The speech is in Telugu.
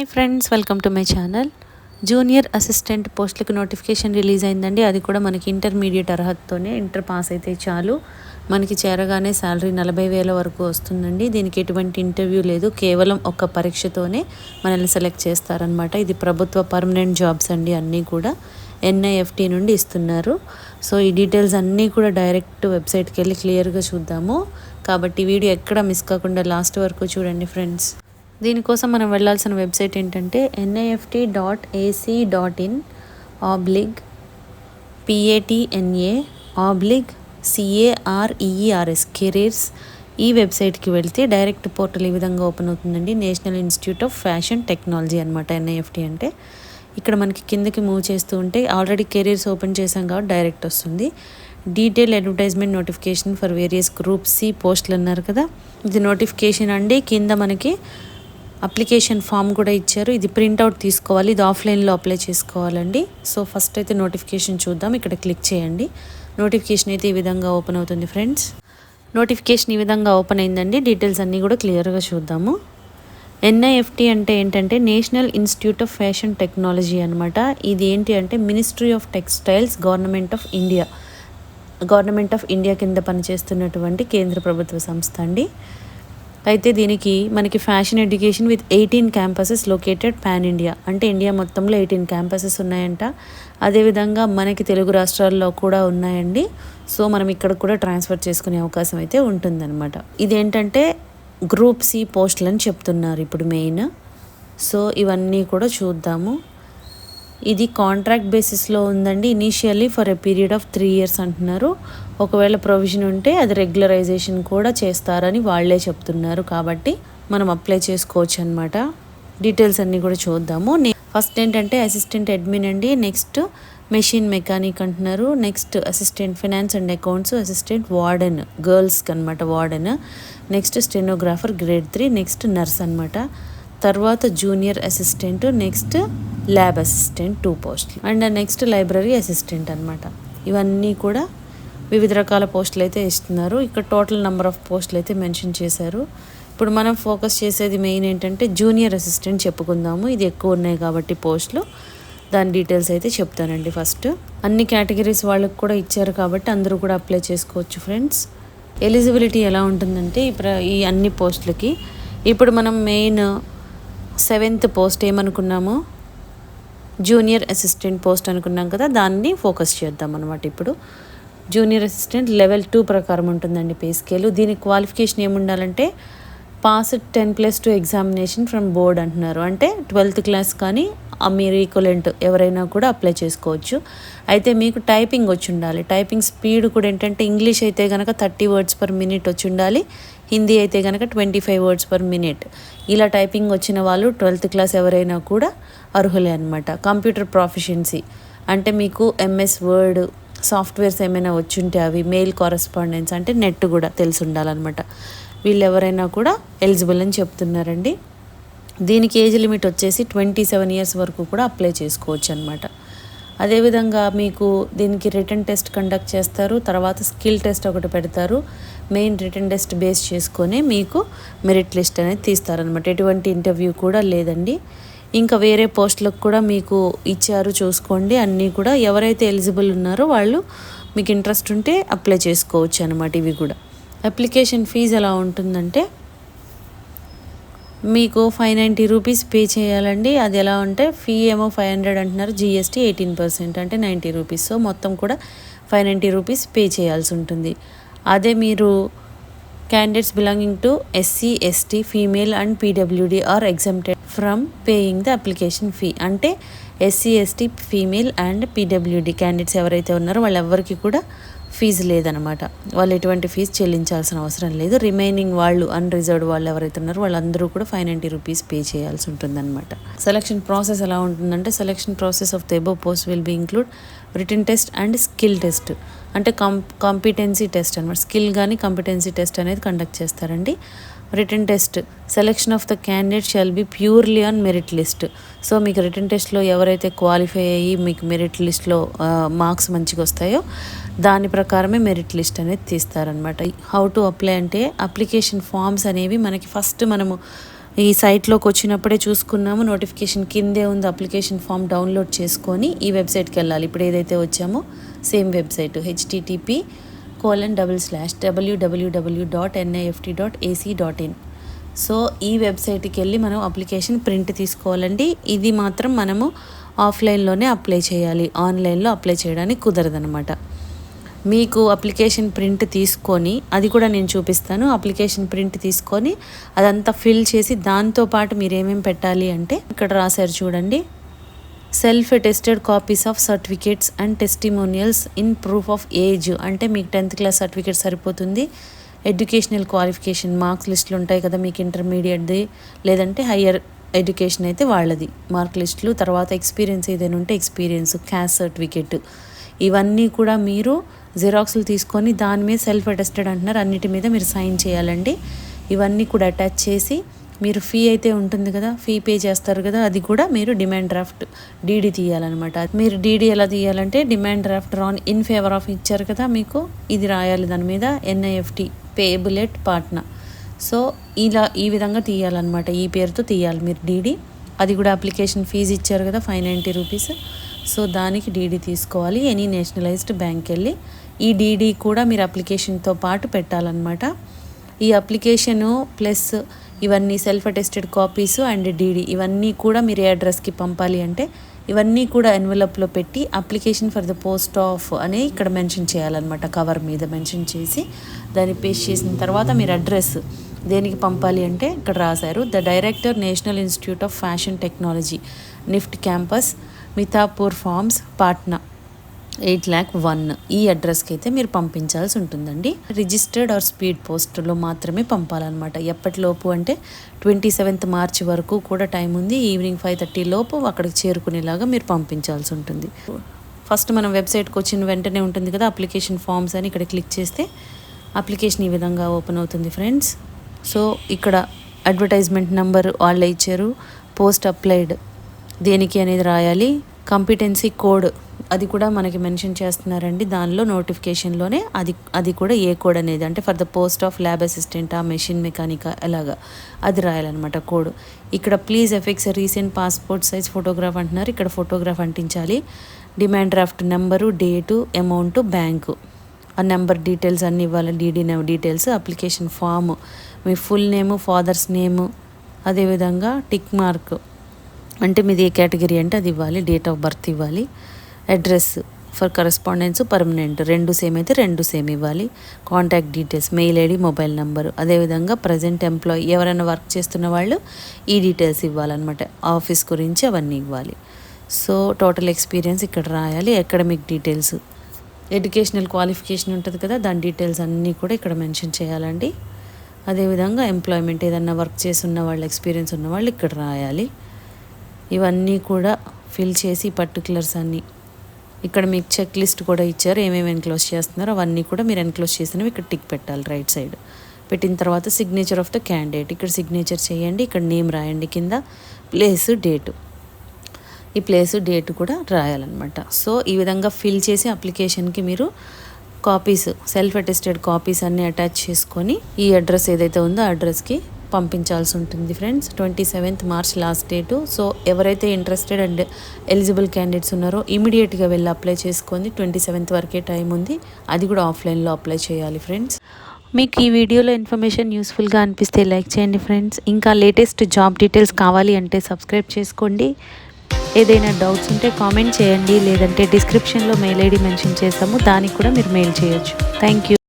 Hi friends welcome to my channel junior assistant పోస్టులకు నోటిఫికేషన్ రిలీజ్ అయిందండి. అది కూడా మనకి ఇంటర్మీడియట్ అర్హతతోనే ఇంటర్ పాస్ అయితే చాలు. మనకి చేరగానే శాలరీ నలభై వేల వరకు వస్తుందండి. దీనికి ఎటువంటి ఇంటర్వ్యూ లేదు. కేవలం ఒక పరీక్షతోనే మనల్ని సెలెక్ట్ చేస్తారనమాట ఇది ప్రభుత్వ పర్మనెంట్ జాబ్స్ అండి అన్నీ కూడా. ఎన్ఐఎఫ్టీ నుండి ఇస్తున్నారు. సో ఈ డీటెయిల్స్ అన్నీ కూడా డైరెక్ట్ వెబ్సైట్కి వెళ్ళి క్లియర్గా చూద్దాము. కాబట్టి వీడియో ఎక్కడ మిస్ కాకుండా లాస్ట్ వరకు చూడండి ఫ్రెండ్స్ దీనికోసం మనం వెళ్ళాల్సిన వెబ్సైట్ ఏంటంటే NIFT dot AC dot in oblique PATNA oblique CAREERS careers ఈ వెబ్సైట్కి వెళ్తే డైరెక్ట్ పోర్టల్ ఈ విధంగా ఓపెన్ అవుతుందండి. National institute of fashion technology అనమాట ఎన్ఐఎఫ్టీ అంటే. ఇక్కడ మనకి కిందకి మూవ్ చేస్తూ ఉంటే ఆల్రెడీ కెరీర్స్ ఓపెన్ చేసాం కాబట్టి డైరెక్ట్ వస్తుంది. Detail advertisement notification for various group C పోస్టులు అన్నారు కదా. ఇది నోటిఫికేషన్ అండి. కింద మనకి అప్లికేషన్ ఫామ్ కూడా ఇచ్చారు. ఇది ప్రింట్అవుట్ తీసుకోవాలి. ఇది ఆఫ్లైన్లో అప్లై చేసుకోవాలండి. సో ఫస్ట్ అయితే నోటిఫికేషన్ చూద్దాం. ఇక్కడ క్లిక్ చేయండి. నోటిఫికేషన్ అయితే ఈ విధంగా ఓపెన్ అవుతుంది ఫ్రెండ్స్. నోటిఫికేషన్ ఈ విధంగా ఓపెన్ అయిందండి. డీటెయిల్స్ అన్నీ కూడా క్లియర్గా చూద్దాము. ఎన్ఐఎఫ్టీ అంటే ఏంటంటే national institute of fashion technology అనమాట ఇది ఏంటి అంటే ministry of textiles government of India. Government of India కింద పనిచేస్తున్నటువంటి కేంద్ర ప్రభుత్వ సంస్థ అండి. అయితే దీనికి మనకి fashion education with eighteen campuses located pan India అంటే ఇండియా మొత్తంలో ఎయిటీన్ క్యాంపసెస్ ఉన్నాయంట. అదేవిధంగా మనకి తెలుగు రాష్ట్రాల్లో కూడా ఉన్నాయండి. సో మనం ఇక్కడ కూడా ట్రాన్స్ఫర్ చేసుకునే అవకాశం అయితే ఉంటుందన్నమాట. ఇదేంటంటే గ్రూప్ సి పోస్టులని చెప్తున్నారు ఇప్పుడు మెయిన్ సో ఇవన్నీ కూడా చూద్దాము. ఇది కాంట్రాక్ట్ బేసిస్లో ఉందండి. Initially for a period of three years అంటున్నారు. ఒకవేళ ప్రొవిజన్ ఉంటే అది రెగ్యులరైజేషన్ కూడా చేస్తారని వాళ్ళే చెప్తున్నారు. కాబట్టి మనం అప్లై చేసుకోవచ్చు అనమాట డీటెయిల్స్ అన్నీ కూడా చూద్దాము. ఫస్ట్ ఏంటంటే అసిస్టెంట్ అడ్మిన్ అండి. నెక్స్ట్ మెషిన్ మెకానిక్ అంటున్నారు. Next assistant finance and accounts assistant warden గర్ల్స్కి అనమాట warden next stenographer grade three next nurse అనమాట తర్వాత junior assistant next lab assistant two పోస్ట్లు అండ్ నెక్స్ట్ లైబ్రరీ అసిస్టెంట్ అనమాట ఇవన్నీ కూడా వివిధ రకాల పోస్టులు అయితే ఇస్తున్నారు. ఇక్కడ టోటల్ నెంబర్ ఆఫ్ పోస్టులు అయితే మెన్షన్ చేశారు. ఇప్పుడు మనం ఫోకస్ చేసేది మెయిన్ ఏంటంటే జూనియర్ అసిస్టెంట్ చెప్పుకుందాము. ఇది ఎక్కువ ఉన్నాయి కాబట్టి పోస్టులు. దాని డీటెయిల్స్ అయితే చెప్తానండి ఫస్ట్. అన్ని కేటగిరీస్ వాళ్ళకి కూడా ఇచ్చారు కాబట్టి అందరూ కూడా అప్లై చేసుకోవచ్చు ఫ్రెండ్స్. ఎలిజిబిలిటీ ఎలా ఉంటుందంటే ఈ ఈ అన్ని పోస్టులకి. ఇప్పుడు మనం మెయిన్ సెవెంత్ పోస్ట్ ఏమనుకున్నాము? జూనియర్ అసిస్టెంట్ పోస్ట్ అనుకున్నాం కదా దాన్ని ఫోకస్ చేద్దాం అనమాట ఇప్పుడు. జూనియర్ అసిస్టెంట్ లెవెల్ టూ ప్రకారం ఉంటుందండి పే స్కేలు. దీనికి qualification ఏముండాలంటే pass ten plus two examination from board అంటున్నారు. అంటే ట్వెల్త్ క్లాస్ కానీ మీరు ఈక్వలెంట్ ఎవరైనా కూడా అప్లై చేసుకోవచ్చు. అయితే మీకు టైపింగ్ వచ్చి ఉండాలి. టైపింగ్ స్పీడ్ కూడా ఏంటంటే ఇంగ్లీష్ అయితే కనుక థర్టీ వర్డ్స్ పర్ మినిట్ వచ్చి ఉండాలి. హిందీ అయితే కనుక twenty five words per minute. ఇలా టైపింగ్ వచ్చిన వాళ్ళు ట్వెల్త్ క్లాస్ ఎవరైనా కూడా అర్హులే అనమాట కంప్యూటర్ ప్రాఫిషియన్సీ. అంటే మీకు ఎంఎస్ వర్డ్ సాఫ్ట్వేర్స్ ఏమైనా వచ్చుంటే అవి మెయిల్ కరస్పాండెన్స్ అంటే నెట్ కూడా తెలిసి ఉండాలన్నమాట. వీళ్ళు ఎవరైనా కూడా ఎలిజిబుల్ అని చెప్తున్నారండి. దీనికి ఏజ్ లిమిట్ వచ్చేసి ట్వంటీ సెవెన్ ఇయర్స్ వరకు కూడా అప్లై చేసుకోవచ్చు అనమాట అదేవిధంగా మీకు దీనికి రిటర్న్ టెస్ట్ కండక్ట్ చేస్తారు తర్వాత స్కిల్ టెస్ట్ ఒకటి పెడతారు. మెయిన్ రిటర్న్ టెస్ట్ బేస్ చేసుకొని మీకు మెరిట్ లిస్ట్ అనేది తీస్తారనమాట ఎటువంటి ఇంటర్వ్యూ కూడా లేదండి. ఇంకా వేరే పోస్టులకు కూడా మీకు ఇచ్చారు చూసుకోండి. అన్నీ కూడా ఎవరైతే ఎలిజిబుల్ ఉన్నారో వాళ్ళు మీకు ఇంట్రెస్ట్ ఉంటే అప్లై చేసుకోవచ్చు అనమాట ఇవి కూడా. అప్లికేషన్ ఫీజు ఎలా ఉంటుందంటే మీకు ఫైవ్ నైంటీ రూపీస్ పే చేయాలండి. అది ఎలా ఉంటే ఫీ ఏమో ఫైవ్ హండ్రెడ్ అంటున్నారు జిఎస్టీ ఎయిటీన్ పర్సెంట్ అంటే నైంటీ రూపీస్ సో మొత్తం కూడా ఫైవ్ నైంటీ రూపీస్ పే చేయాల్సి ఉంటుంది. అదే మీరు candidates belonging to SC ST female and PWD are exempted from paying the application fee అంటే SC ST female and PWD candidates ఎవరైతే ఉన్నారో వాళ్ళెవ్వరికి కూడా ఫీజు లేదనమాట వాళ్ళు ఎటువంటి ఫీజు చెల్లించాల్సిన అవసరం లేదు. రిమైనింగ్ వాళ్ళు అన్రిజర్వ్డ్ వాళ్ళు ఎవరైతే ఉన్నారో వాళ్ళందరూ కూడా ఫైవ్ నైంటీ రూపీస్ పే చేయాల్సి ఉంటుందన్నమాట. సెలక్షన్ ప్రాసెస్ ఎలా ఉంటుందంటే selection process of the above post will be include written test and skill test అంటే కం కాంపిటెన్సీ టెస్ట్ అనమాట. స్కిల్ కానీ కాంపిటెన్సీ టెస్ట్ అనేది కండక్ట్ చేస్తారండి. Written test selection of the candidate shall be purely on merit list so మీకు రిటర్న్ టెస్ట్లో ఎవరైతే క్వాలిఫై అయ్యి మీకు మెరిట్ లిస్ట్లో మార్క్స్ మంచిగా వస్తాయో దాని ప్రకారమే మెరిట్ లిస్ట్ అనేది తీస్తారనమాట. హౌ టు అప్లై అంటే అప్లికేషన్ ఫామ్స్ అనేవి మనకి ఫస్ట్ మనము ఈ సైట్లోకి వచ్చినప్పుడే చూసుకున్నాము. నోటిఫికేషన్ కిందే ఉంది. అప్లికేషన్ ఫామ్ డౌన్లోడ్ చేసుకొని ఈ వెబ్సైట్కి వెళ్ళాలి. ఇప్పుడు ఏదైతే వచ్చామో same website HTTP colon double slash WWW dot NIFT dot AC dot in so ఈ వెబ్సైట్కి వెళ్ళి మనం అప్లికేషన్ ప్రింట్ తీసుకోవాలండి. ఇది మాత్రం మనము ఆఫ్లైన్లోనే అప్లై చేయాలి. ఆన్లైన్లో అప్లై చేయడానికి కుదరదనమాట మీకు అప్లికేషన్ ప్రింట్ తీసుకొని అది కూడా నేను చూపిస్తాను. అప్లికేషన్ ప్రింట్ తీసుకొని అదంతా ఫిల్ చేసి దాంతోపాటు మీరు ఏమేమి పెట్టాలి అంటే ఇక్కడ రాశారు చూడండి. Self attested copies of certificates and testimonials in proof of age అంటే మీకు టెన్త్ క్లాస్ సర్టిఫికేట్ సరిపోతుంది. ఎడ్యుకేషనల్ క్వాలిఫికేషన్ మార్క్స్ లిస్టులు ఉంటాయి కదా మీకు ఇంటర్మీడియట్ది లేదంటే హయ్యర్ ఎడ్యుకేషన్ అయితే వాళ్ళది. మార్క్ లిస్టులు తర్వాత ఎక్స్పీరియన్స్ ఏదైనా ఉంటే ఎక్స్పీరియన్స్ క్యాస్ట్ సర్టిఫికేట్ ఇవన్నీ కూడా మీరు జిరాక్స్లు తీసుకొని దాని మీద సెల్ఫ్ అటెస్టెడ్ అంటున్నారు. అన్నిటి మీద మీరు సైన్ చేయాలండి. ఇవన్నీ కూడా అటాచ్ చేసి మీరు ఫీ అయితే ఉంటుంది కదా ఫీ పే చేస్తారు కదా అది కూడా మీరు డిమాండ్ డ్రాఫ్ట్ డీడీ తీయాలన్నమాట. మీరు డీడీ ఎలా తీయాలంటే demand draft drawn in favour of ఇచ్చారు కదా మీకు ఇది రాయాలి దాని మీద ఎన్ఐఎఫ్టి పేబులెట్ పాట్నా సో ఇలా ఈ విధంగా తీయాలన్నమాట. ఈ పేరుతో తీయాలి మీరు డీడీ అది కూడా అప్లికేషన్ ఫీజు ఇచ్చారు కదా ఫైవ్ నైంటీ రూపీస్ సో దానికి డీడీ తీసుకోవాలి. ఎనీ నేషనలైజ్డ్ బ్యాంక్ వెళ్ళి ఈ డీడీ కూడా మీరు అప్లికేషన్తో పాటు పెట్టాలన్నమాట. ఈ అప్లికేషను ప్లస్ ఇవన్నీ self attested copies and DD ఇవన్నీ కూడా మీరు ఏ అడ్రస్కి పంపాలి అంటే ఇవన్నీ కూడా ఎన్వలప్లో పెట్టి application for the post of అని ఇక్కడ మెన్షన్ చేయాలన్నమాట. కవర్ మీద మెన్షన్ చేసి దాన్ని పేస్ట్ చేసిన తర్వాత మీరు అడ్రస్ దేనికి పంపాలి అంటే ఇక్కడ రాశారు. The director national institute of fashion technology NIFT campus. Mithapur farms Patna eight lakh one. ఈ అడ్రస్కి అయితే మీరు పంపించాల్సి ఉంటుందండి. రిజిస్టర్డ్ ఆర్ స్పీడ్ పోస్ట్లో మాత్రమే పంపాలన్నమాట. ఎప్పటిలోపు అంటే ట్వంటీ సెవెంత్ మార్చ్ వరకు కూడా టైం ఉంది. ఈవినింగ్ ఫైవ్ థర్టీ లోపు అక్కడికి చేరుకునేలాగా మీరు పంపించాల్సి ఉంటుంది. ఫస్ట్ మనం వెబ్సైట్కి వచ్చిన వెంటనే ఉంటుంది కదా అప్లికేషన్ ఫామ్స్ అని ఇక్కడ క్లిక్ చేస్తే అప్లికేషన్ ఈ విధంగా ఓపెన్ అవుతుంది ఫ్రెండ్స్. సో ఇక్కడ అడ్వర్టైజ్మెంట్ నెంబర్ వాళ్ళే ఇచ్చారు. పోస్ట్ అప్లైడ్ దేనికి అనేది రాయాలి? కంపిటెన్సీ కోడ్ అది కూడా మనకి మెన్షన్ చేస్తున్నారండి. దానిలో నోటిఫికేషన్లోనే అది అది కూడా ఏ కోడ్ అనేది. అంటే for the post of lab assistant ఆ మెషిన్ మెకానికా ఎలాగా అది రాయాలన్నమాట కోడ్ ఇక్కడ please affix recent passport size photograph అంటున్నారు. ఇక్కడ photograph అంటించాలి. Demand draft number date amount bank ఆ నెంబర్ డీటెయిల్స్ అన్నీ ఇవ్వాలి. డీడీ డీటెయిల్స్ అప్లికేషన్ ఫామ్ మీ ఫుల్ నేము ఫాదర్స్ నేము అదేవిధంగా టిక్ మార్క్ అంటే మీది ఏ కేటగిరీ అంటే అది ఇవ్వాలి డేట్ ఆఫ్ బర్త్ ఇవ్వాలి అడ్రస్ ఫర్ కరెస్పాండెన్స్ పర్మనెంట్ రెండు సేమ్ అయితే రెండు సేమ్ ఇవ్వాలి contact details mail ID mobile number అదేవిధంగా ప్రజెంట్ ఎంప్లాయీ ఎవరైనా వర్క్ చేస్తున్న వాళ్ళు ఈ డీటెయిల్స్ ఇవ్వాలన్నమాట ఆఫీస్ గురించి అవన్నీ ఇవ్వాలి. సో టోటల్ ఎక్స్పీరియన్స్ ఇక్కడ రాయాలి అకాడమిక్ డీటెయిల్స్ ఎడ్యుకేషనల్ క్వాలిఫికేషన్ ఉంటుంది కదా దాని డీటెయిల్స్ అన్నీ కూడా ఇక్కడ మెన్షన్ చేయాలండి. అదేవిధంగా ఎంప్లాయ్మెంట్ ఏదన్నా వర్క్ చేసి ఉన్న వాళ్ళ ఎక్స్పీరియన్స్ ఉన్న వాళ్ళు ఇక్కడ రాయాలి. ఇవన్నీ కూడా ఫిల్ చేసి పర్టికులర్స్ అన్నీ. ఇక్కడ మీకు చెక్ లిస్ట్ కూడా ఇచ్చారు ఏమేమి ఎన్క్లోజ్ చేస్తున్నారో అవన్నీ కూడా మీరు ఎన్క్లోజ్ చేసినవి ఇక్కడ టిక్ పెట్టాలి రైట్ సైడ్ పెట్టిన తర్వాత సిగ్నేచర్ ఆఫ్ ద క్యాండిడేట్ ఇక్కడ సిగ్నేచర్ చేయండి ఇక్కడ నేమ్ రాయండి కింద ప్లేస్ డేటు ఈ ప్లేస్ డేట్ కూడా రాయాలన్నమాట. సో ఈ విధంగా ఫిల్ చేసి అప్లికేషన్కి మీరు కాపీస్ సెల్ఫ్ అటెస్టెడ్ కాపీస్ అన్నీ అటాచ్ చేసుకొని ఈ అడ్రస్ ఏదైతే ఉందో అడ్రస్కి పంపించాల్సి ఉంటుంది friends. Twenty seventh March last date. So ఎవరైతే ఇంట్రెస్టెడ్ అండ్ ఎలిజిబుల్ క్యాండిడేట్స్ ఉన్నారో ఇమీడియట్గా వెళ్ళి అప్లై చేసుకొని ట్వంటీ సెవెంత్ వరకే టైం ఉంది. అది కూడా ఆఫ్లైన్లో అప్లై చేయాలి ఫ్రెండ్స్. మీకు ఈ వీడియోలో ఇన్ఫర్మేషన్ యూస్ఫుల్గా అనిపిస్తే లైక్ చేయండి ఫ్రెండ్స్. ఇంకా లేటెస్ట్ జాబ్ డీటెయిల్స్ కావాలి అంటే సబ్స్క్రైబ్ చేసుకోండి. ఏదైనా డౌట్స్ ఉంటే కామెంట్ చేయండి. లేదంటే డిస్క్రిప్షన్లో మెయిల్ ఐడి మెన్షన్ చేస్తాము. దానికి కూడా మీరు మెయిల్ చేయొచ్చు. Thank you.